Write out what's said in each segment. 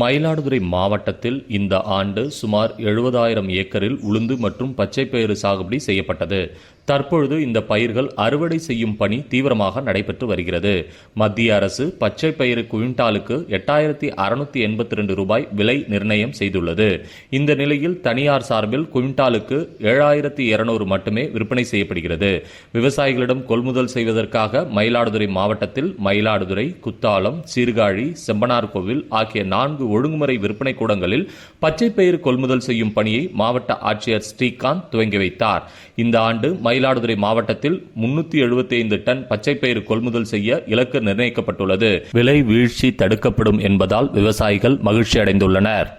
மயிலாடுதுறை மாவட்டத்தில் இந்த ஆண்டு சுமார் எழுபதாயிரம் ஏக்கரில் உளுந்து மற்றும் பச்சைப்பயிறு சாகுபடி செய்யப்பட்டது. தற்பொழுது இந்த பயிர்கள் அறுவடை செய்யும் பணி தீவிரமாக நடைபெற்று வருகிறது. மத்திய அரசு பச்சை பயிறு குவிண்டாலுக்கு எட்டாயிரத்தி அறுநூத்தி எண்பத்தி ரெண்டு ரூபாய் விலை நிர்ணயம் செய்துள்ளது. இந்த நிலையில் தனியார் சார்பில் குவிண்டாலுக்கு ஏழாயிரத்தி இருநூறு மட்டுமே விற்பனை செய்யப்படுகிறது. விவசாயிகளிடம் கொள்முதல் செய்வதற்காக மயிலாடுதுறை மாவட்டத்தில் மயிலாடுதுறை குத்தாலம் சீர்காழி செம்பனார்கோவில் ஆகிய நான்கு ஒழுங்குமுறை விற்பனை கூடங்களில் பச்சை பயிர் கொள்முதல் செய்யும் பணியை மாவட்ட ஆட்சியர் ஸ்ரீகாந்த் துவங்கி வைத்தார். இந்த ஆண்டு மயிலாடுதுறை மாவட்டத்தில் முன்னூத்தி எழுபத்தி ஐந்து டன் பச்சைப்பயிறு கொள்முதல் செய்ய இலக்கு நிர்ணயிக்கப்பட்டுள்ளது. விலை வீழ்ச்சி தடுக்கப்படும் என்பதால் விவசாயிகள் மகிழ்ச்சி அடைந்துள்ளனர்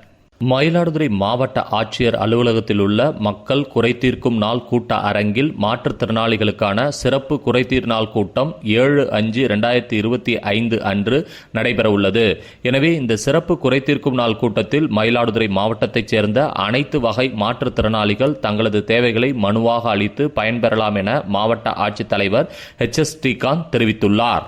மயிலாடுதுறை மாவட்ட ஆட்சியர் அலுவலகத்தில் உள்ள மக்கள் குறைதீர்க்கும் நாள் கூட்ட அரங்கில் மாற்றுத்திறனாளிகளுக்கான சிறப்பு குறைதீர் நாள் கூட்டம் ஏழு அஞ்சு இரண்டாயிரத்தி இருபத்தி ஐந்து அன்று நடைபெறவுள்ளது எனவே இந்த சிறப்பு குறைதீர்க்கும் நாள் கூட்டத்தில் மயிலாடுதுறை மாவட்டத்தைச் சேர்ந்த அனைத்து வகை மாற்றுத்திறனாளிகள் தங்களது தேவைகளை மனுவாக அளித்து பயன்பெறலாம் என மாவட்ட ஆட்சித்தலைவர் எச் எஸ் ஸ்ரீகாந்த் தெரிவித்துள்ளார்.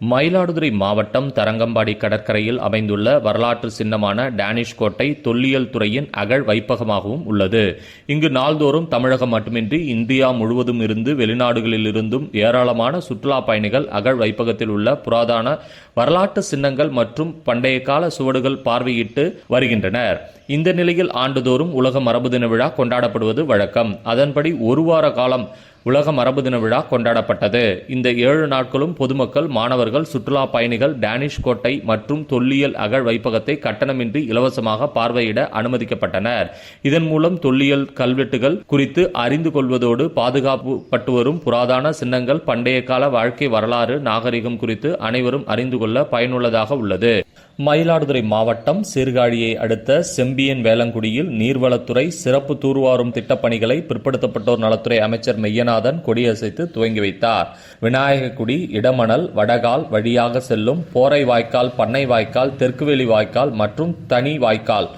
மயிலாடுதுறை மாவட்டம் தரங்கம்பாடி கடற்கரையில் அமைந்துள்ள வரலாற்று சின்னமான டேனிஷ் கோட்டை தொல்லியல் துறையின் அகழ் வைப்பகமாகவும் உள்ளது. இங்கு நாள்தோறும் தமிழகம் மட்டுமின்றி இந்தியா முழுவதும் இருந்து வெளிநாடுகளில் இருந்தும் ஏராளமான சுற்றுலா பயணிகள் அகழ் வைப்பகத்தில் உள்ள புராதன வரலாற்று சின்னங்கள் மற்றும் பண்டைய கால சுவடுகள் பார்வையிட்டு வருகின்றனர். இந்த நிலையில் ஆண்டுதோறும் உலக மரபு தின விழா கொண்டாடப்படுவது வழக்கம். அதன்படி ஒரு வார காலம் உலக மரபு தின விழா கொண்டாடப்பட்டது. இந்த ஏழு நாட்களும் பொதுமக்கள் மாணவர்கள் சுற்றுலா பயணிகள் டேனிஷ் கோட்டை மற்றும் தொல்லியல் அகழ் வைப்பகத்தை கட்டணமின்றி இலவசமாக பார்வையிட அனுமதிக்கப்பட்டனர். இதன் மூலம் தொல்லியல் கல்வெட்டுகள் குறித்து அறிந்து கொள்வதோடு பாதுகாக்கப்பட்டு வரும் புராதன சின்னங்கள் பண்டைய கால வாழ்க்கை வரலாறு நாகரிகம் குறித்து அனைவரும் அறிந்து கொள்ள பயனுள்ளதாக உள்ளது. மயிலாடுதுறை மாவட்டம் சீர்காழியை அடுத்த செம்பியன் வேளங்குடியில் நீர்வளத்துறை சிறப்பு தூர்வாரும் திட்டப்பணிகளை பிற்படுத்தப்பட்டோர் நலத்துறை அமைச்சர் மெய்யநாதன் கொடியசைத்து துவங்கி வைத்தார். விநாயகக்குடி இடமணல் வடகால் வழியாக செல்லும் போரை வாய்க்கால் பண்ணை வாய்க்கால் தெற்குவெளி வாய்க்கால் மற்றும் தனி வாய்க்கால்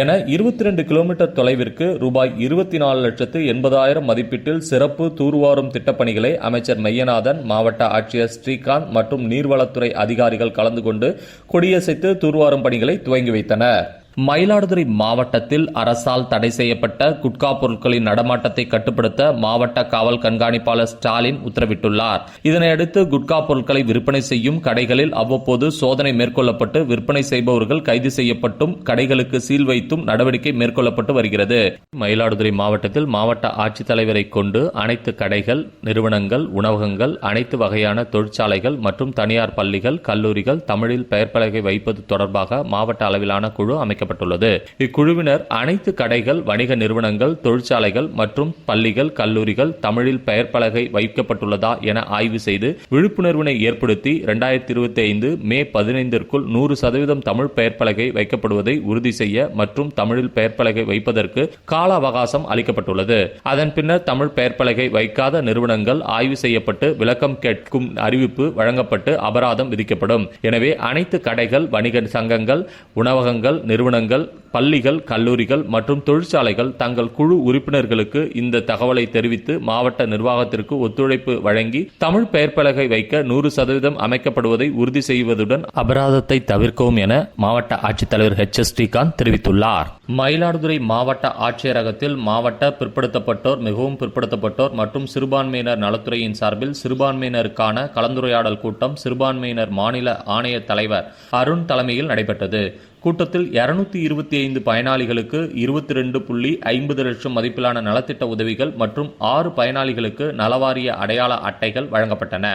என இருபத்தி ரெண்டு கிலோமீட்டர் தொலைவிற்கு ரூபாய் இருபத்தி நாலு லட்சத்து எண்பதாயிரம் மதிப்பீட்டில் சிறப்பு தூர்வாரும் திட்டப்பணிகளை அமைச்சர் மெய்யநாதன் மாவட்ட ஆட்சியர் ஸ்ரீகாந்த் மற்றும் நீர்வளத்துறை அதிகாரிகள் கலந்து கொண்டு கொடியசைத்து தூர்வாரும் பணிகளை துவங்கி வைத்தனர். மயிலாடுதுறை மாவட்டத்தில் அரசால் தடை செய்யப்பட்ட குட்கா பொருட்களின் நடமாட்டத்தை கட்டுப்படுத்த மாவட்ட காவல் கண்காணிப்பாளர் ஸ்டாலின் உத்தரவிட்டுள்ளார். இதனையடுத்து குட்கா பொருட்களை விற்பனை செய்யும் கடைகளில் அவ்வப்போது சோதனை மேற்கொள்ளப்பட்டு விற்பனை செய்பவர்கள் கைது செய்யப்பட்டும் கடைகளுக்கு சீல் வைத்தும் நடவடிக்கை மேற்கொள்ளப்பட்டு வருகிறது. மயிலாடுதுறை மாவட்டத்தில் மாவட்ட ஆட்சித்தலைவரை கொண்டு அனைத்து கடைகள் நிறுவனங்கள் உணவகங்கள் அனைத்து வகையான தொழிற்சாலைகள் மற்றும் தனியார் பள்ளிகள் கல்லூரிகள் தமிழில் பெயர் பலகை வைப்பது தொடர்பாக மாவட்ட அளவிலான குழு அமைக்கப்பட்டுள்ளது. அமைக்கப்பட்டுள்ளது இக்குழுவினர் அனைத்து கடைகள் வணிக நிறுவனங்கள் தொழிற்சாலைகள் மற்றும் பள்ளிகள் கல்லூரிகள் தமிழில் பெயர் பலகை வைக்கப்பட்டுள்ளதா என ஆய்வு செய்து விழிப்புணர்வினை ஏற்படுத்தி இரண்டாயிரத்தி இருபத்தி ஐந்து மே பதினைந்திற்குள் நூறு சதவீதம் தமிழ் பெயர் பலகை வைக்கப்படுவதை உறுதி செய்ய மற்றும் தமிழில் பெயர் பலகை வைப்பதற்கு கால அவகாசம் அளிக்கப்பட்டுள்ளது. அதன் பின்னர் தமிழ் பெயர் பலகை வைக்காத நிறுவனங்கள் ஆய்வு செய்யப்பட்டு விளக்கம் கேட்கும் அறிவிப்பு வழங்கப்பட்டு அபராதம் விதிக்கப்படும். எனவே அனைத்து கடைகள் வணிக சங்கங்கள் உணவகங்கள் நிறுவனங்கள் பள்ளிகள் கல்லூரிகள் மற்றும் தொழிற்சாலைகள் தங்கள் குழு உறுப்பினர்களுக்கு இந்த தகவலை தெரிவித்து மாவட்ட நிர்வாகத்திற்கு ஒத்துழைப்பு வழங்கி தமிழ் பெயர் பலகை வைக்க நூறு சதவீதம் அமைக்கப்படுவதை உறுதி செய்வதுடன் அபராதத்தை தவிர்க்கவும் என மாவட்ட ஆட்சித்தலைவர் ஹெச் எஸ். ஸ்ரீகாந்த் தெரிவித்துள்ளார். மயிலாடுதுறை மாவட்ட ஆட்சியரகத்தில் மாவட்ட பிற்படுத்தப்பட்டோர் மிகவும் பிற்படுத்தப்பட்டோர் மற்றும் சிறுபான்மையினர் நலத்துறையின் சார்பில் சிறுபான்மையினருக்கான கலந்துரையாடல் கூட்டம் சிறுபான்மையினர் மாநில ஆணைய தலைவர் அருண் தலைமையில் நடைபெற்றது. கூட்டத்தில் இருநூத்தி இருபத்தி ஐந்து பயனாளிகளுக்கு இருபத்தி ரெண்டு புள்ளி ஐம்பது லட்சம் மதிப்பிலான நலத்திட்ட உதவிகள் மற்றும் ஆறு பயனாளிகளுக்கு நலவாரிய அடையாள அட்டைகள் வழங்கப்பட்டன.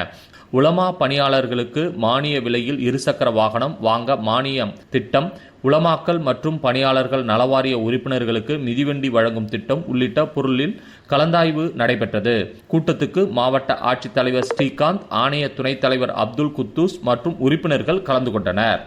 உலமா பணியாளர்களுக்கு மானிய விலையில் இருசக்கர வாகனம் வாங்க மானியம் திட்டம் உலமாக்கல் மற்றும் பணியாளர்கள் நலவாரிய உறுப்பினர்களுக்கு மிதிவண்டி வழங்கும் திட்டம் உள்ளிட்ட பொருளில் கலந்தாய்வு நடைபெற்றது. கூட்டத்துக்கு மாவட்ட ஆட்சித்தலைவர் ஸ்ரீகாந்த் ஆணைய துணைத் தலைவர் அப்துல் குத்தூஸ் மற்றும் உறுப்பினர்கள் கலந்து கொண்டனர்.